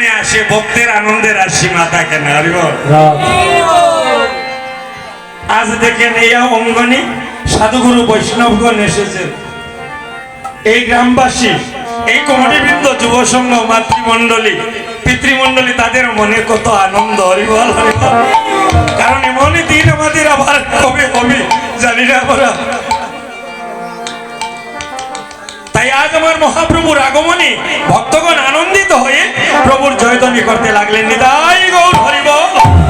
যেখানে আসে ভক্তের আনন্দের আর সীমা থাকে না আজ দেখেন এই অঙ্গনে সাধুগুরু বৈষ্ণবগণ এসেছেন এই গ্রামবাসী এই কমিটিবৃন্দ যুব সংঘ মাতৃমণ্ডলী পিতৃমণ্ডলী তাদের মনে কত আনন্দ হরিবল হরিবল কারণ এমনই দিন আমাদের আবার কবে হবে জানি না আমরা। তাই আজ আমার মহাপ্রভুর আগমনে ভক্তগণ আনন্দিত হয়ে প্রভুর জয়ধ্বনি করতে লাগলেন। নিদাই গৌর হরিবল।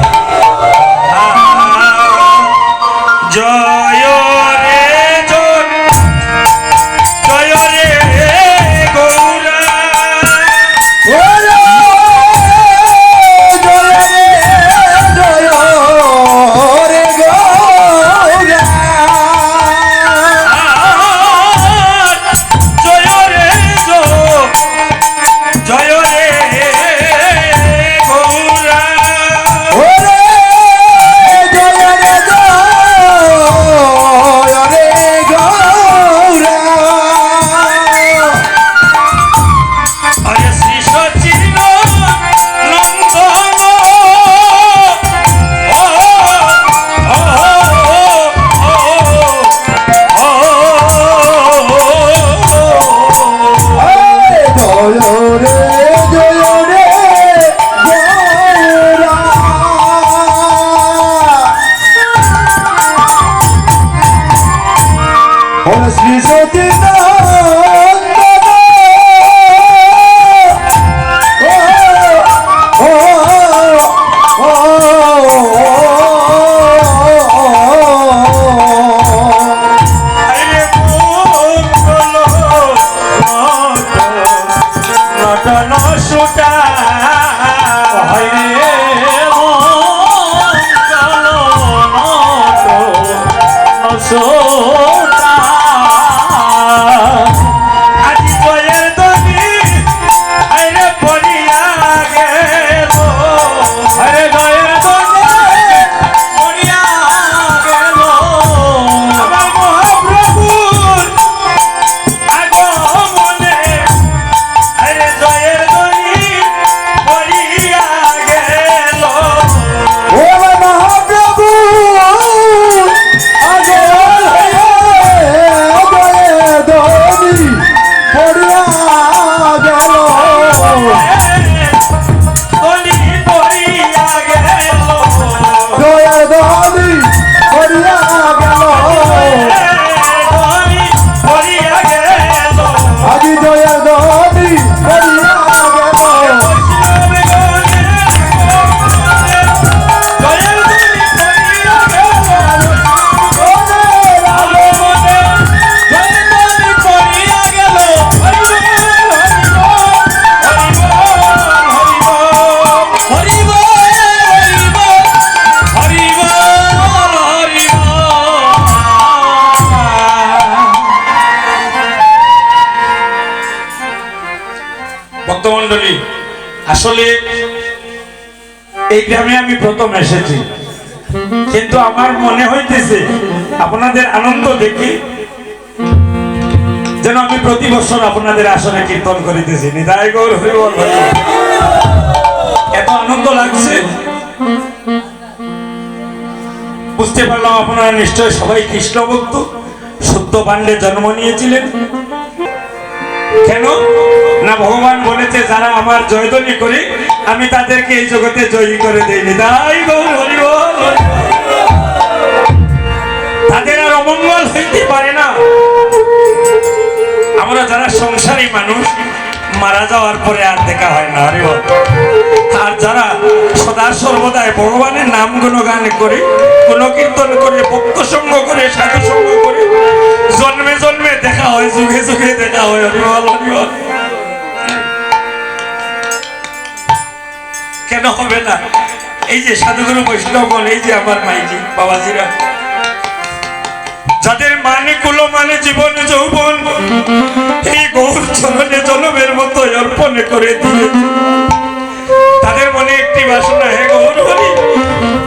প্রথম এসেছি। কিন্তু আমার মনে হইতেছে, আপনাদের আনন্দ দেখি যেন আমি প্রতি বছর আপনাদের আসনে কীর্তন করিতেছি। এত আনন্দ লাগছে। বুঝতে পারলাম আপনারা নিশ্চয় সবাই কৃষ্ণ সত্য পাণ্ডে জন্ম নিয়েছিলেন। কেন? না, ভগবান বলেছে, যারা আমার জয়ধ্বনি করে আমি তাদেরকে এই জগতে জয়ী করে দেইনি। তাই। তাদের আর অমঙ্গল হইতে পারে না। আমরা যারা সংসারী মানুষ, মারা যাওয়ার পরে আর দেখা হয় না, হরি আর যারা সদা সর্বদাই ভগবানের নাম গুণগান করে গুণ কীর্তন করে, ভক্ত সঙ্গ করে, সাধু সঙ্গ করে, জন্মে জন্মে দেখা হয়, যুগে যুগে দেখা হয় হরিবল হরিবল কেন হবে না? এই যে সাধুগুরু বৈষ্ণব এই যে আমার মাইজি বাবাজিরা। যাদের মানে কুলো মানে জীবন, যৌবন, এই গৌর চরণে জনমের মতো অর্পণ করে দিয়ে। তাদের মনে একটি বাসনা, হে গৌর হরি,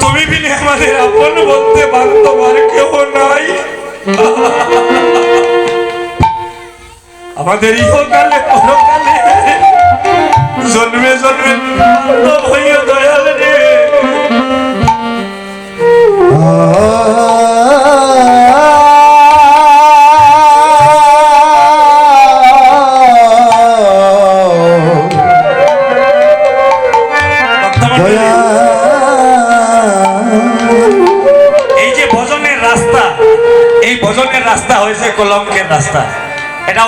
তুমি বিনে আমাদের আপন বলতে বান্ধব আর কেউ নাই। আমাদের ইহকালে, পরকালে জন্মে জন্মে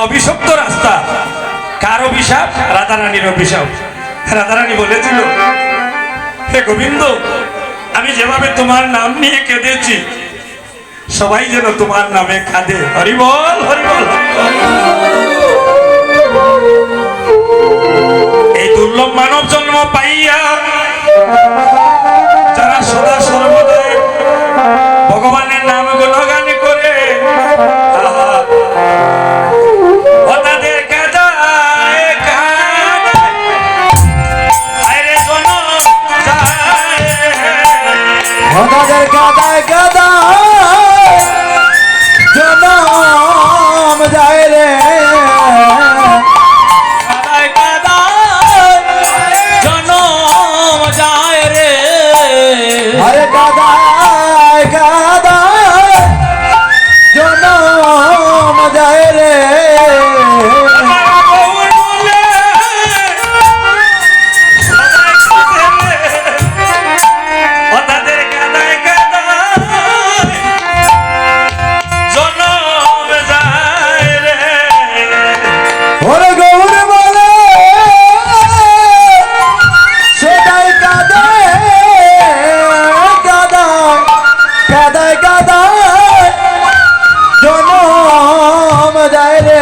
অভিশপ্ত রাস্তা। কার অভিশাপ? রাধারানীর অভিশাপ। রাধারানী বলেছিল, হে গোবিন্দ, আমি যেভাবে তোমার নাম নিয়ে কেঁদেছি, সবাই যেন তোমার নামে খাদে হরিবল হরিবল এই দুর্লভ মানব জন্ম পাইয়া ভগতের কাদা જાય રે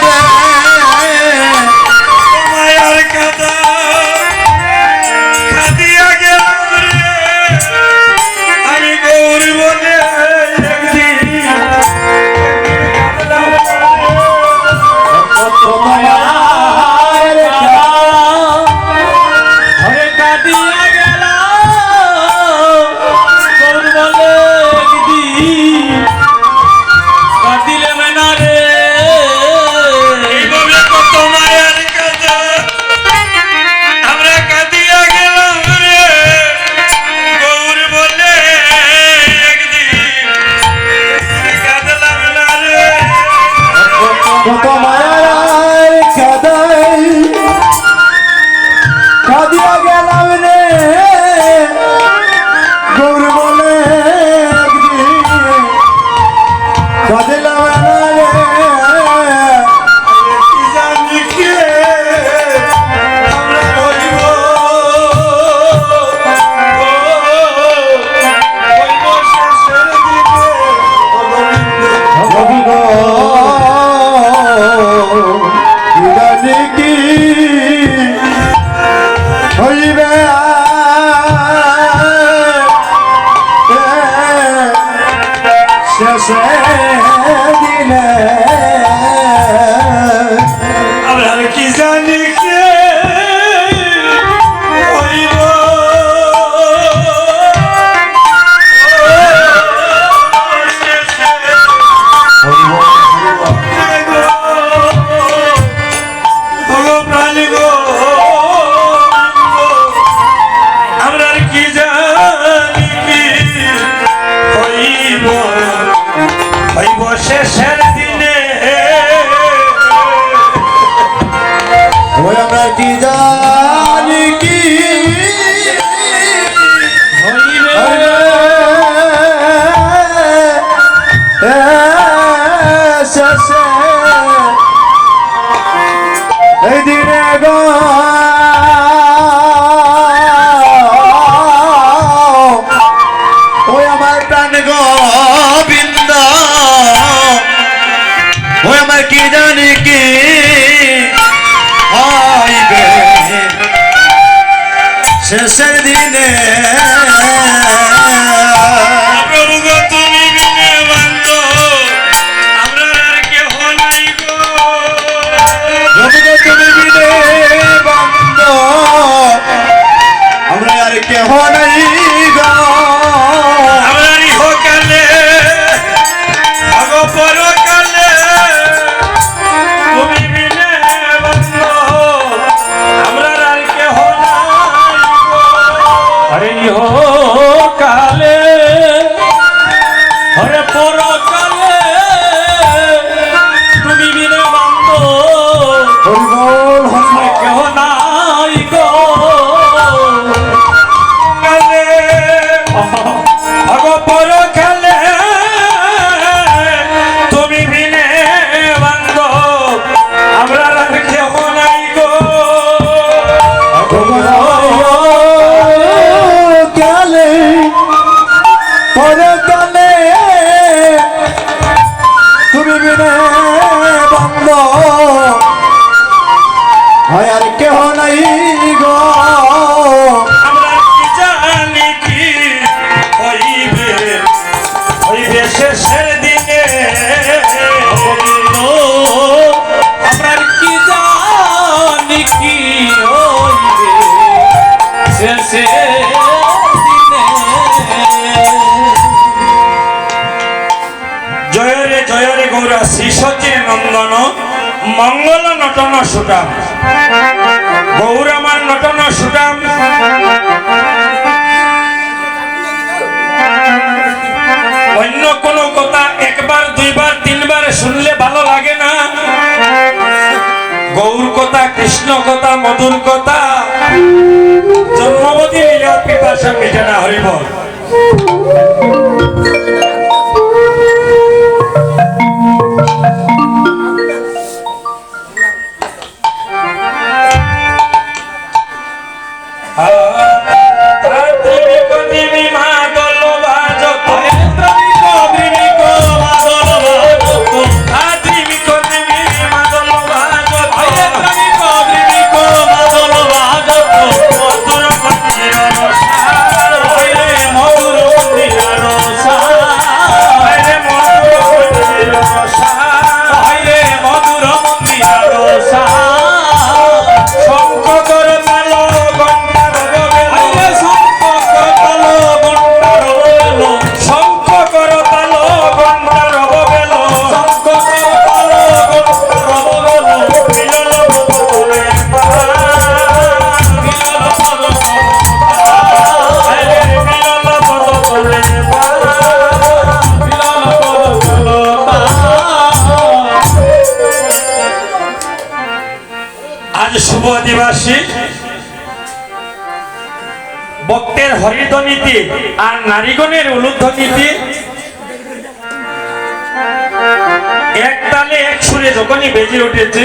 করে Nick. Amen নটন সুটাম গৌরামার নটন সুটাম অন্য কোনো কথা একবার, দুইবার, তিনবার শুনলে ভালো লাগে না। গৌর কথা, কৃষ্ণ কথা, মধুর কথা। জন্মবতী লীলা পিপাসা মিটে না হরিবল আজ শুভ আদিবাসী বক্তের হরিধ্বনিতে আর নারীগণের উলুধ্বনিতে এক তালে এক সুরে যখনই বেজে উঠেছে,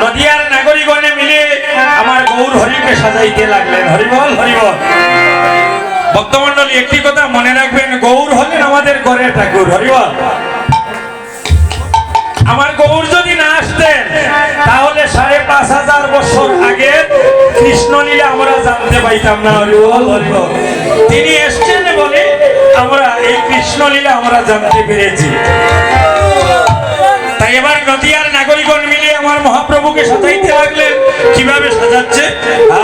নদিয়ার নাগরিকগণে মিলে আমার গৌর হরিকে সাজাইতে লাগলেন। হরিবল হরিবল। ভক্তমন্ডলী একটি কথা মনে রাখবেন গৌর হলেন আমাদের ঘরের ঠাকুর হরিবল। আমার গৌর যদি না আসতেন তাহলে সাড়ে পাঁচ হাজার বছর আগে কৃষ্ণ লীলা আমরা জানতে পাইতাম না হরিবল হরিবল। তিনি এসছেন বলে আমরা এই কৃষ্ণ লীলা আমরা জানতে পেরেছি। তাই এবার নদিয়ার নাগরিকগণ মিলে আমার মহাপ্রভুকে সাজাইতে লাগলেন। কীভাবে সাজাচ্ছে? আ,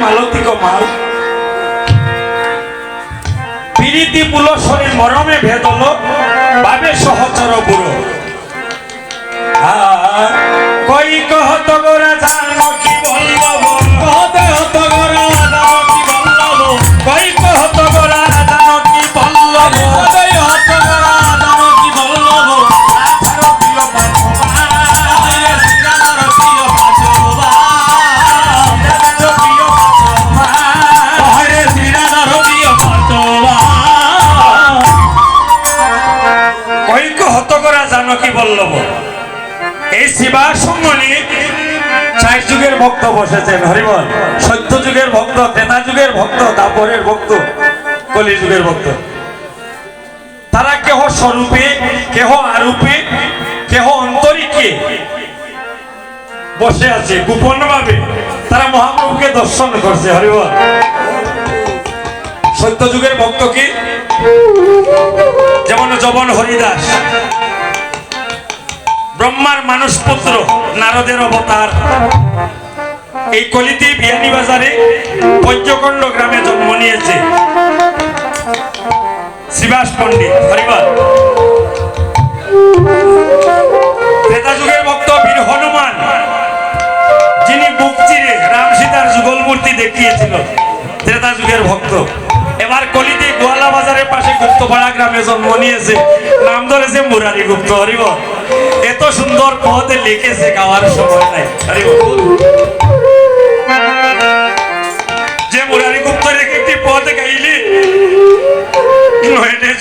কদে মালতিক মাল পিরিতি পুলসরে মরমে ভেদল বাবে সহচর বুড়ো। কই কহত গোরা জানো হত জানো কি বল্লভ এই শিবা সঙ্গনি চার যুগের ভক্ত বসেছেন হরিবল সত্য যুগের ভক্ত, তেতা যুগের ভক্ত দাপরের ভক্ত, কলি যুগের ভক্ত। তারা কেহ স্বরূপে, কেহ আরূপে, কেহ অন্তরিকে বসে আছে গোপন ভাবে তারা মহাপ্রভুকে দর্শন করছে হরিবল সত্য যুগের ভক্ত কি? যেমন জবন হরিদাস। ব্রহ্মার মানুষ পুত্র, নারদের অবতার। এই কলিতে বিয়ানীবাজারে পঞ্চকণ্ড গ্রামে জন্ম নিয়েছে। শিবাস পণ্ডিত হরিবার ত্রেতা যুগের ভক্ত বীর হনুমান, যিনি বুক চিরে রাম সীতার যুগল মূর্তি দেখিয়েছিল। ত্রেতা যুগের ভক্ত। এবার কলিতে গোয়ালা বাজারের পাশে গুপ্তপাড়া গ্রামে জন্ম নিয়েছে। নাম ধরেছে মুরারি গুপ্ত হরিব এত সুন্দর পদ লিখেছে, গাওয়ার সময় নাই। হরিব যে মুরারি গুপ্তের একটি পদ গাইলে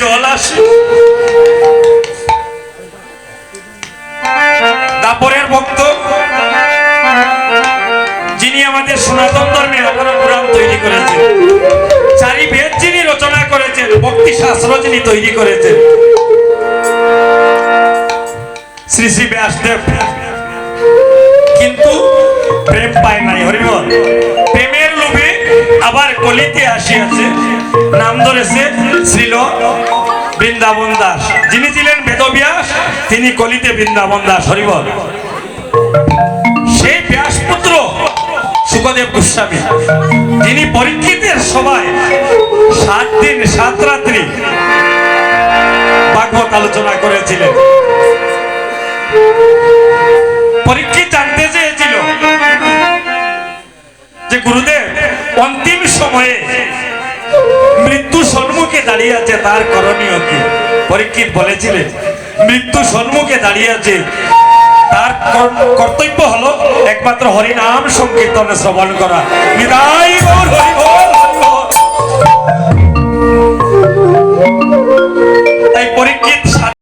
জল আসে। দাপরের ভক্ত, যিনি আমাদের সনাতন ধর্মে এগারো পুরাণ তৈরি করেছেন চারি বেদ যিনি রচনা করেছেন, ভক্তি শাস্ত্র যিনি তৈরি করেছেন শ্রী শ্রী ব্যাসদেব কিন্তু প্রেম পায় নাই, হরিবল। প্রেমের লোভে আবার কলিতে আসিয়াছে। নাম ধরেছে শ্রীল বৃন্দাবন দাস। যিনি ছিলেন বেদব্যাস, তিনি কলিতে বৃন্দাবন দাস, হরিবল। সেই ব্যাসপুত্র সুখদেব গোস্বামী, যিনি পরীক্ষিতের সবাই সাত দিন, সাত রাত্রি ভাগবত আলোচনা করেছিলেন। পরীক্ষিত জানতে চেয়েছিল যে গুরুদেব, অন্তিম সময়ে মৃত্যু দাঁড়িয়ে আছে, তার করণীয় কি? পরীক্ষিত বলেছিলেন, মৃত্যু দাঁড়িয়ে আছে, তার কর্তব্য হলো একমাত্র হরিনাম সংকীর্তনে শ্রবণ করা। তাই পরীক্ষিত